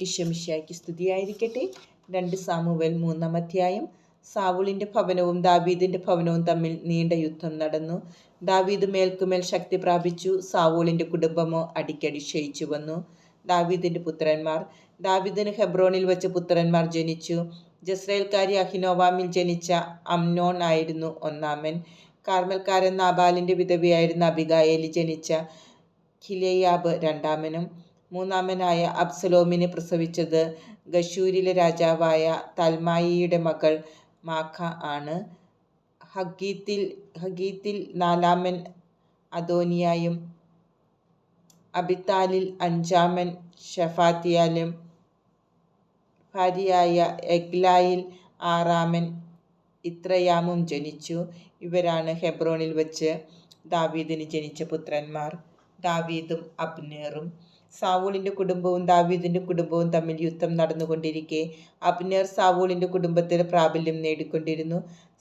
ഇഷമിഷയ്ക്ക് സ്തുതിയായിരിക്കട്ടെ. രണ്ട് സാമൂവൽ മൂന്നാം അധ്യായം. സാവുളിന്റെ ഭവനവും ദാവീദിന്റെ ഭവനവും തമ്മിൽ നീണ്ട യുദ്ധം നടന്നു. ദാവീദ് മേൽക്കുമേൽ ശക്തി പ്രാപിച്ചു. സാവൂളിന്റെ കുടുംബമോ അടിക്കടി ക്ഷയിച്ചു വന്നു. ദാവീദിന്റെ പുത്രന്മാർ. ദാവീദിന് ഹെബ്രോണിൽ വെച്ച് പുത്രന്മാർ ജനിച്ചു. ജസ്രയേൽക്കാരി അഹിനോവാമിൽ ജനിച്ച അംനോൺ ആയിരുന്നു ഒന്നാമൻ കാർമൽക്കാരൻ നാബാലിന്റെ വിധവയായിരുന്ന അബിഗായേലി ജനിച്ച ഖിലേയാബ് രണ്ടാമനും മൂന്നാമനായ അബ്സലോമിന് പ്രസവിച്ചത് ഗശൂരിലെ രാജാവായ തൽമായിയുടെ മകൾ മാഖ ആണ്. ഹഗീത്തിൽ ഹഗീത്തിൽ നാലാമൻ അദോനിയായും അബിത്താലിൽ അഞ്ചാമൻ ഷഫാത്തിയാലും ഭാര്യയായ എഗ്ലായിൽ ആറാമൻ ഇത്രയാമും ജനിച്ചു. ഇവരാണ് ഹെബ്രോണിൽ വച്ച് ദാവീദിന് ജനിച്ച പുത്രന്മാർ. ദാവീദും അബ്നേറും. സാവൂളിന്റെ കുടുംബവും ദാവീദിന്റെ കുടുംബവും തമ്മിൽ യുദ്ധം നടന്നുകൊണ്ടിരിക്കെ. അബ്നേർ സാവൂളിന്റെ കുടുംബത്തിൽ പ്രാബല്യം നേടിക്കൊണ്ടിരുന്നു.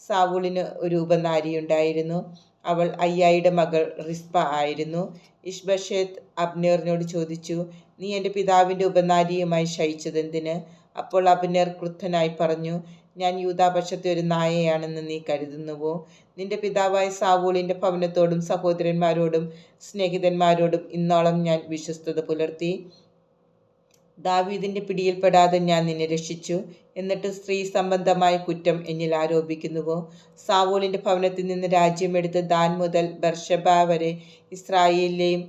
സാവൂളിന് ഒരു ഉപനാരിയുണ്ടായിരുന്നു. അവൾ അയ്യായിയുടെ മകൾ റിസ്പ ആയിരുന്നു. ഇഷ്ബഷേത്ത് അബ്നേറിനോട് ചോദിച്ചു നീ എന്റെ പിതാവിന്റെ ഉപനാരിയുമായി ശയിച്ചതെന്തിന്? അപ്പോൾ അബ്നേർ ക്രുദ്ധനായി പറഞ്ഞു ഞാൻ യൂതാപക്ഷത്തെ ഒരു നായയാണെന്ന് നീ കരുതുന്നുവോ? നിന്റെ പിതാവായ സാവൂളിന്റെ ഭവനത്തോടും സഹോദരന്മാരോടും സ്നേഹിതന്മാരോടും ഇന്നോളം ഞാൻ വിശ്വസ്തത പുലർത്തി. ദാവീദിന്റെ പിടിയിൽപ്പെടാതെ ഞാൻ നിന്നെ രക്ഷിച്ചു. എന്നിട്ട് സ്ത്രീ സംബന്ധമായ കുറ്റം എന്നിൽ ആരോപിക്കുന്നുവോ? സാവൂളിന്റെ ഭവനത്തിൽ നിന്ന് രാജ്യമെടുത്ത് ദാൻ മുതൽ ബർഷബ വരെ ഇസ്രായേലിലെയും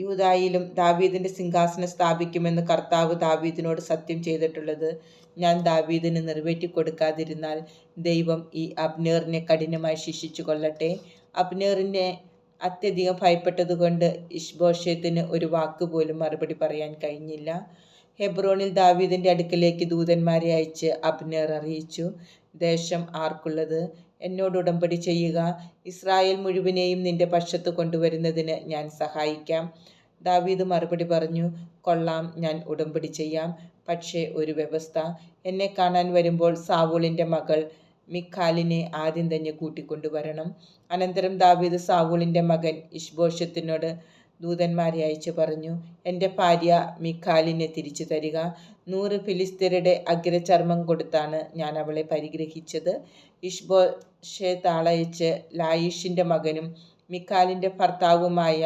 യൂതായിലും ദാവീദിന്റെ സിംഹാസനം സ്ഥാപിക്കുമെന്ന് കർത്താവ് ദാവീദിനോട് സത്യം ചെയ്തിട്ടുള്ളത്. ഞാൻ ദാവീദിന് നിറവേറ്റി കൊടുക്കാതിരുന്നാൽ ദൈവം ഈ അബ്നേറിനെ കഠിനമായി ശിക്ഷിച്ചു കൊള്ളട്ടെ. അബ്നേറിനെ അത്യധികം ഭയപ്പെട്ടതുകൊണ്ട് ഇഷ്ബോഷത്തിന് ഒരു വാക്ക് പോലും മറുപടി പറയാൻ കഴിഞ്ഞില്ല. ഹെബ്രോണിൽ ദാവീദിന്റെ അടുക്കലേക്ക് ദൂതന്മാരെ അയച്ച് അബ്നേർ അറിയിച്ചു ദേശം ആർക്കുള്ളത്? എന്നോട് ഉടമ്പടി ചെയ്യുക. ഇസ്രായേൽ മുഴുവനെയും നിന്റെ പക്ഷത്ത് കൊണ്ടുവരുന്നതിന് ഞാൻ സഹായിക്കാം. ദാവീദ് മറുപടി പറഞ്ഞു കൊള്ളാം ഞാൻ ഉടമ്പടി ചെയ്യാം. പക്ഷേ ഒരു വ്യവസ്ഥ. എന്നെ കാണാൻ വരുമ്പോൾ സാവൂളിന്റെ മകൾ മിഖാലിനെ ആദ്യം തന്നെ കൂട്ടിക്കൊണ്ടുവരണം. അനന്തരം ദാവീദ് സാവൂളിന്റെ മകൻ ഇഷ്ബോഷത്തിനോട് ദൂതന്മാരെ അയച്ചു പറഞ്ഞു എന്റെ ഭാര്യ മിഖാലിനെ തിരിച്ചു തരിക. നൂറ് ഫിലിസ്തീനയുടെ അഗ്രചർമ്മം കൊടുത്താണ് ഞാൻ അവളെ പരിഗ്രഹിച്ചത്. ഇഷ്ബോഷെ താളയച്ച് ലായിഷിന്റെ മകനും മിഖാലിന്റെ ഭർത്താവുമായ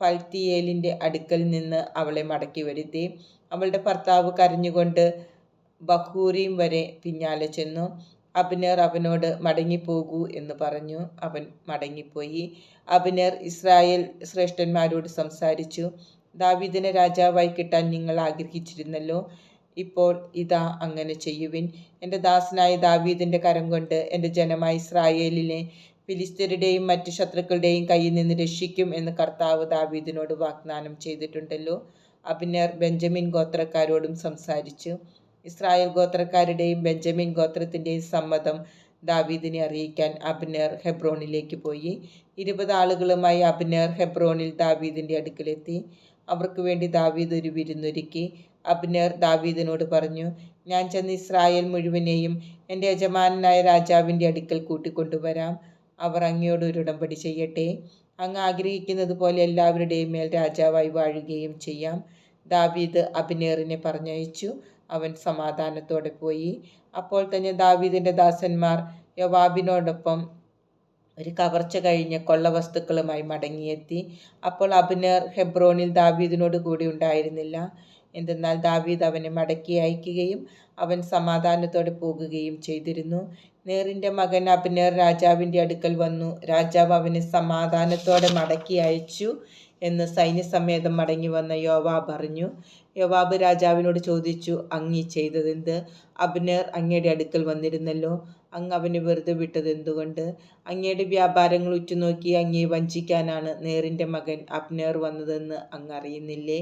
ഫൽത്തിയേലിന്റെ അടുക്കൽ നിന്ന് അവളെ മടക്കി വരുത്തി. അവളുടെ ഭർത്താവ് കരഞ്ഞുകൊണ്ട് ബഹൂരീം വരെ പിന്നാലെ ചെന്നു. അബ്നേർ അവനോട് മടങ്ങിപ്പോകൂ എന്ന് പറഞ്ഞു. അവൻ മടങ്ങിപ്പോയി. അബ്നേർ ഇസ്രായേൽ ശ്രേഷ്ഠന്മാരോട് സംസാരിച്ചു. ദാവീദിനെ രാജാവായി കിട്ടാൻ നിങ്ങൾ ആഗ്രഹിച്ചിരുന്നല്ലോ. ഇപ്പോൾ ഇതാ അങ്ങനെ ചെയ്യുവിൻ. എന്റെ ദാസനായ ദാവീദിന്റെ കരം കൊണ്ട് എന്റെ ജനമായ ഇസ്രായേലിനെ ഫിലിസ്തീനരുടെയും മറ്റു ശത്രുക്കളുടെയും കയ്യിൽ നിന്ന് രക്ഷിക്കും എന്ന് കർത്താവ് ദാവീദിനോട് വാഗ്ദാനം ചെയ്തിട്ടുണ്ടല്ലോ. അബിനർ ബെഞ്ചമിൻ ഗോത്രക്കാരോടും സംസാരിച്ചു. ഇസ്രായേൽ ഗോത്രക്കാരുടെയും ബെഞ്ചമിൻ ഗോത്രത്തിന്റെയും സമ്മതം ദാവീദിനെ അറിയിക്കാൻ അബ്നേർ ഹെബ്രോണിലേക്ക് പോയി. ഇരുപത് ആളുകളുമായി അബ്നേർ ഹെബ്രോണിൽ ദാവീദിന്റെ അടുക്കലെത്തി. അവർക്ക് വേണ്ടി ദാവീദ് ഒരു വിരുന്നൊരുക്കി. അബ്നേർ ദാവീദിനോട് പറഞ്ഞു ഞാൻ ചെന്ന് ഇസ്രായേൽ മുഴുവനെയും എന്റെ യജമാനായ രാജാവിന്റെ അടുക്കൽ കൂട്ടിക്കൊണ്ടുവരാം. അവർ അങ്ങയോട് ഒരു ഉടമ്പടി ചെയ്യട്ടെ. അങ്ങ് ആഗ്രഹിക്കുന്നത് പോലെ എല്ലാവരുടെയും മേൽ രാജാവായി വാഴുകയും ചെയ്യാം. ദാവീദ് അബിനേറിനെ പറഞ്ഞയച്ചു. അവൻ സമാധാനത്തോടെ പോയി. അപ്പോൾ തന്നെ ദാവീദിന്റെ ദാസന്മാർ യവാബിനോടൊപ്പം ഒരു കവർച്ച കഴിഞ്ഞ കൊള്ളവസ്തുക്കളുമായി മടങ്ങിയെത്തി. അപ്പോൾ അബ്നേർ ഹെബ്രോണിൽ ദാവീദിനോട് കൂടി ഉണ്ടായിരുന്നില്ല. എന്തെന്നാൽ ദാവീദ് അവനെ മടക്കി അയക്കുകയും അവൻ സമാധാനത്തോടെ പോകുകയും ചെയ്തിരുന്നു. നേറിന്റെ മകൻ അബ്നേർ രാജാവിന്റെ അടുക്കൽ വന്നു. രാജാവ് അവനെ സമാധാനത്തോടെ മടക്കി അയച്ചു എന്ന് സൈന്യസമേതം മടങ്ങി വന്ന യോവാബ് പറഞ്ഞു യോവാബ് രാജാവിനോട് ചോദിച്ചു അങ്ങി ചെയ്തതെന്ത്? അബ്നേർ അങ്ങയുടെ അടുക്കൽ വന്നിരുന്നല്ലോ. അങ്ങ് അവന് വെറുതെ വിട്ടത് എന്തുകൊണ്ട്? അങ്ങയുടെ വ്യാപാരങ്ങൾ ഉറ്റുനോക്കി അങ്ങയെ വഞ്ചിക്കാനാണ് നേറിന്റെ മകൻ അബ്നേർ വന്നതെന്ന് അങ്ങ് അറിയുന്നില്ലേ?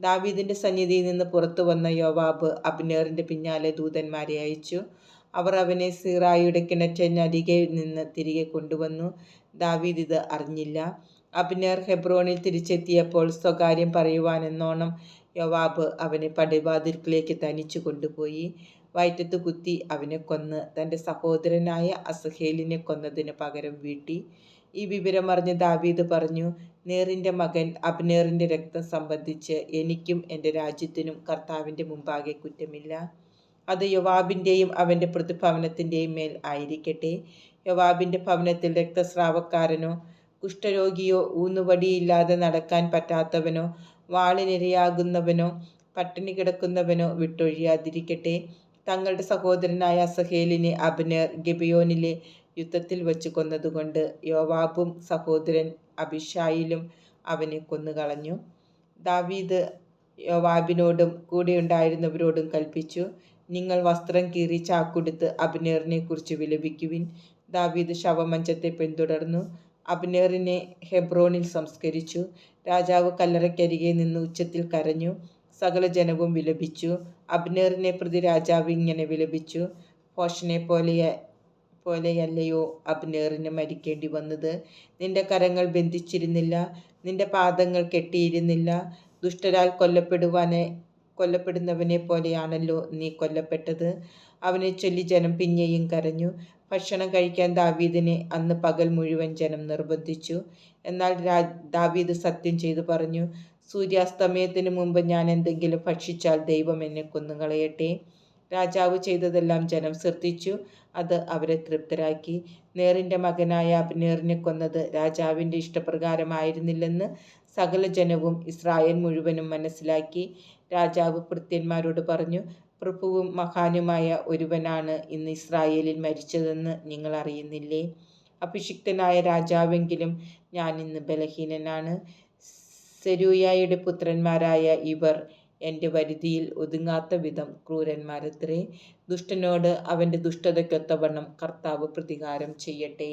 ദാവീദിന്റെ സന്നിധിയിൽ നിന്ന് പുറത്തു വന്ന യോവാബ് അബ്നേറിന്റെ പിന്നാലെ ദൂതന്മാരെ അയച്ചു. അവർ അവനെ സീറായിയുടെ കിണറ്റിനരികെ നിന്ന് തിരികെ കൊണ്ടുവന്നു. ദാവീദ് ഇത് അറിഞ്ഞില്ല. അബ്നേർ ഹെബ്രോണിൽ തിരിച്ചെത്തിയപ്പോൾ സ്വകാര്യം പറയുവാനെന്നോണം യോവാബ് അവനെ പടിവാതിൽക്കിലേക്ക് തനിച്ചു കൊണ്ടുപോയി. വയറ്റത്ത് കുത്തി അവനെ കൊന്ന് തന്റെ സഹോദരനായ അസഹേലിനെ കൊന്നതിന് പകരം വീട്ടി. ഈ വിവരം വിവരമറിഞ്ഞ് ദാവീദ് പറഞ്ഞു നേറിന്റെ മകൻ അബ്നേറിന്റെ രക്തം സംബന്ധിച്ച് എനിക്കും എന്റെ രാജ്യത്തിനും കർത്താവിന്റെ മുമ്പാകെ കുറ്റമില്ല. അത് യോവാബിന്റെയും അവന്റെ പ്രതിഭവനത്തിന്റെയും മേൽ ആയിരിക്കട്ടെ. യോവാബിന്റെ ഭവനത്തിൽ രക്തസ്രാവക്കാരനോ കുഷ്ഠരോഗിയോ ഊന്നുവടിയില്ലാതെ നടക്കാൻ പറ്റാത്തവനോ വാളിനിരയാകുന്നവനോ പട്ടിണി കിടക്കുന്നവനോ വിട്ടൊഴിയാതിരിക്കട്ടെ. തങ്ങളുടെ സഹോദരനായ അസഹേലിനെ അബ്നേർ ഗിബിയോനിലെ യുദ്ധത്തിൽ വച്ച് കൊന്നതുകൊണ്ട് യോവാബും സഹോദരൻ അഭിഷായിലും അവനെ കൊന്നുകളഞ്ഞു. ദാവീദ് യോവാബിനോടും കൂടെയുണ്ടായിരുന്നവരോടും കൽപ്പിച്ചു നിങ്ങൾ വസ്ത്രം കീറി ചാക്കുടുത്ത് അബ്നേറിനെ കുറിച്ച് വിലപിക്കുവിൻ. ദാവീദ് ശവമഞ്ചത്തെ പിന്തുടർന്നു. അബ്നേറിനെ ഹെബ്രോണിൽ സംസ്കരിച്ചു. രാജാവ് കല്ലറയ്ക്കരികെ നിന്ന് ഉച്ചത്തിൽ കരഞ്ഞു. സകല ജനവും വിലപിച്ചു. അബ്നേറിനെ പ്രതി രാജാവ് ഇങ്ങനെ വിലപിച്ചു. പോഷനെ പോലെ പോലെയല്ലയോ അബ്നേറിന് മരിക്കേണ്ടി വന്നത്? നിന്റെ കരങ്ങൾ ബന്ധിച്ചിരുന്നില്ല നിന്റെ പാദങ്ങൾ കെട്ടിയിരുന്നില്ല ദുഷ്ടരാൽ കൊല്ലപ്പെടുവാനെ കൊല്ലപ്പെടുന്നവനെ പോലെയാണല്ലോ നീ കൊല്ലപ്പെട്ടത്. അവനെ ചൊല്ലി ജനം പിന്നെയും കരഞ്ഞു. ഭക്ഷണം കഴിക്കാൻ ദാവീദിനെ അന്ന് പകൽ മുഴുവൻ ജനം നിർബന്ധിച്ചു. എന്നാൽ ദാവീദ് സത്യം ചെയ്തു പറഞ്ഞു സൂര്യാസ്തമയത്തിന് മുമ്പ് ഞാൻ എന്തെങ്കിലും ഭക്ഷിച്ചാൽ ദൈവം എന്നെ കൊന്നുകളയട്ടെ. രാജാവ് ചെയ്തതെല്ലാം ജനം ശ്രദ്ധിച്ചു. അത് അവരെ തൃപ്തരാക്കി. നേറിന്റെ മകനായ അബ്നേറിനെ കൊന്നത് രാജാവിന്റെ ഇഷ്ടപ്രകാരമായിരുന്നില്ലെന്ന് സകല ജനവും ഇസ്രായേൽ മുഴുവനും മനസ്സിലാക്കി. രാജാവ് ഭൃത്യന്മാരോട് പറഞ്ഞു പ്രഭുവും മഹാനുമായ ഒരുവനാണ് ഇന്ന് ഇസ്രായേലിൽ മരിച്ചതെന്ന് നിങ്ങൾ അറിയുന്നില്ലേ? അഭിഷിക്തനായ രാജാവെങ്കിലും ഞാൻ ഇന്ന് ബലഹീനനാണ്. സെരൂയായുടെ പുത്രന്മാരായ ഇവർ എന്റെ പരിധിയിൽ ഒതുങ്ങാത്ത വിധം ക്രൂരന്മാരത്രേ. ദുഷ്ടനോട് അവന്റെ ദുഷ്ടതയ്ക്കൊത്തവണ്ണം കർത്താവ് പ്രതികാരം ചെയ്യട്ടെ.